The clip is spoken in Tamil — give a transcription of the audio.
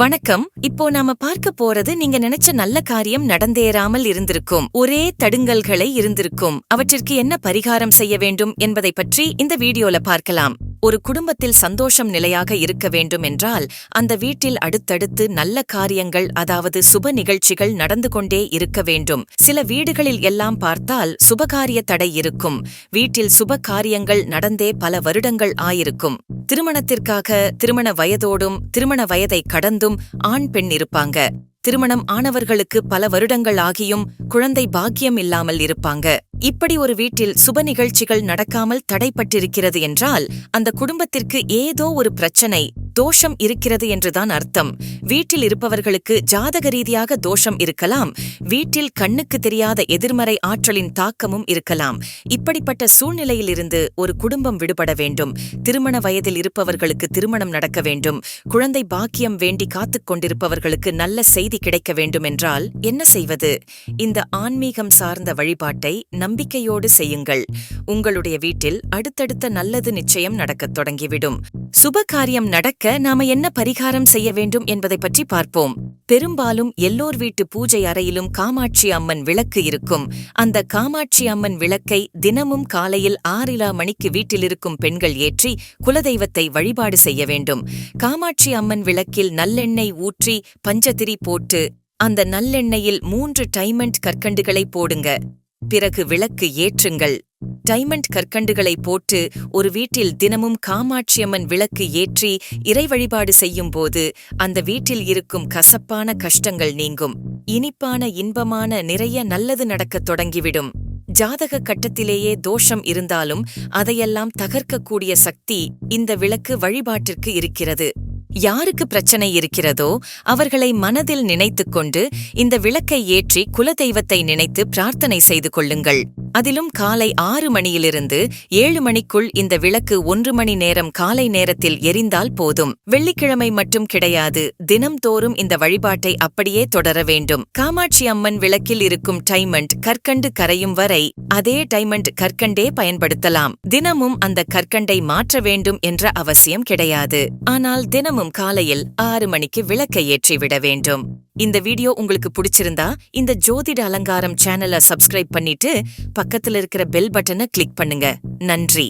வணக்கம். இப்போ நாம பார்க்க போறது நீங்க நினைச்ச நல்ல காரியம் நடந்தேறாமல் இருந்திருக்கும். ஒரே தடுங்கல்களை இருந்திருக்கும். அவற்றிற்கு என்ன பரிகாரம் செய்ய வேண்டும் என்பதை பற்றி இந்த வீடியோல பார்க்கலாம். ஒரு குடும்பத்தில் சந்தோஷம் நிலையாக இருக்க வேண்டும் என்றால் அந்த வீட்டில் அடுத்தடுத்து நல்ல காரியங்கள் அதாவது சுப நிகழ்ச்சிகள் நடந்து கொண்டே இருக்க வேண்டும். சில வீடுகளில் எல்லாம் பார்த்தால் சுபகாரிய தடை இருக்கும். வீட்டில் சுப காரியங்கள் நடந்தே பல வருடங்கள் ஆயிருக்கும். திருமணத்திற்காக திருமண வயதோடும் திருமண வயதை கடந்தும் ஆண் பெண் இருப்பாங்க. திருமணம் ஆனவர்களுக்கு பல வருடங்கள் ஆகியும் குழந்தை பாக்கியம் இல்லாமல் இருப்பாங்க. இப்படி ஒரு வீட்டில் சுப நிகழ்ச்சிகள் நடக்காமல் தடைப்பட்டிருக்கிறது என்றால் அந்த குடும்பத்திற்கு ஏதோ ஒரு பிரச்சனை தோஷம் இருக்கிறது என்றுதான் அர்த்தம். வீட்டில் இருப்பவர்களுக்கு ஜாதக ரீதியாக தோஷம் இருக்கலாம். வீட்டில் கண்ணுக்கு தெரியாத எதிர்மறை ஆற்றலின் தாக்கமும் இருக்கலாம். இப்படிப்பட்ட சூழ்நிலையிலிருந்து ஒரு குடும்பம் விடுபட வேண்டும். திருமண வயதில் இருப்பவர்களுக்கு திருமணம் நடக்க வேண்டும். குழந்தை பாக்கியம் வேண்டி காத்துக் கொண்டிருப்பவர்களுக்கு நல்ல செய்தி கிடைக்க வேண்டும் என்றால் என்ன செய்வது? இந்த ஆன்மீகம் சார்ந்த வழிபாட்டை நம்பிக்கையோடு செய்யுங்கள். உங்களுடைய வீட்டில் அடுத்தடுத்த நல்லது நிச்சயம் நடக்கத் தொடங்கிவிடும். சுப காரியம் நடக்க நாம என்ன பரிகாரம் செய்ய வேண்டும் என்பதை பற்றி பார்ப்போம். பெரும்பாலும் எல்லோர் வீட்டு பூஜை அறையிலும் காமாட்சி அம்மன் விளக்கு இருக்கும். அந்த காமாட்சி அம்மன் விளக்கை தினமும் காலையில் ஆறிலா மணிக்கு வீட்டில் இருக்கும் பெண்கள் ஏற்றி குலதெய்வத்தை வழிபாடு செய்ய வேண்டும். காமாட்சி அம்மன் விளக்கில் நல்லெண்ணெய் ஊற்றி பஞ்சதிரி போட்டு அந்த நல்லெண்ணெயில் மூன்று டைமண்ட் கற்கண்டுகளை போடுங்க. பிறகு விளக்கு ஏற்றுங்கள். டைமண்ட் கற்கண்டுகளை போட்டு ஒரு வீட்டில் தினமும் காமாட்சியம்மன் விளக்கு ஏற்றி இறை வழிபாடு செய்யும் போது அந்த வீட்டில் இருக்கும் கசப்பான கஷ்டங்கள் நீங்கும். இனிப்பான இன்பமான நிறைய நல்லது நடக்கத் தொடங்கிவிடும். ஜாதக கட்டத்திலேயே தோஷம் இருந்தாலும் அதையெல்லாம் தகர்க்கக்கூடிய சக்தி இந்த விளக்கு வழிபாட்டிற்கு இருக்கிறது. யாருக்கு பிரச்சனை இருக்கிறதோ அவர்களை மனதில் நினைத்துக் கொண்டு இந்த விளக்கை ஏற்றி குலதெய்வத்தை நினைத்து பிரார்த்தனை செய்து கொள்ளுங்கள். அதிலும் காலை ஆறு மணியிலிருந்து ஏழு மணிக்குள் இந்த விளக்கு ஒன்று மணி நேரம் காலை நேரத்தில் எரிந்தால் போதும். வெள்ளிக்கிழமை மட்டும் கிடையாது. தினம்தோறும் இந்த வழிபாட்டை அப்படியே தொடர வேண்டும். காமாட்சி அம்மன் விளக்கில் இருக்கும் டைமண்ட் கற்கண்டு கரையும் வரை அதே டைமண்ட் கற்கண்டே பயன்படுத்தலாம். தினமும் அந்த கற்கண்டை மாற்ற வேண்டும் என்ற அவசியம் கிடையாது. ஆனால் தினமும் காலையில் ஆறு மணிக்கு விளக்கை ஏற்றிவிட வேண்டும். இந்த வீடியோ உங்களுக்கு பிடிச்சிருந்தா இந்த ஜோதிட அலங்காரம் சேனலை சப்ஸ்கிரைப் பண்ணிட்டு பக்கத்துல இருக்கிற பெல் பட்டனை கிளிக் பண்ணுங்க. நன்றி.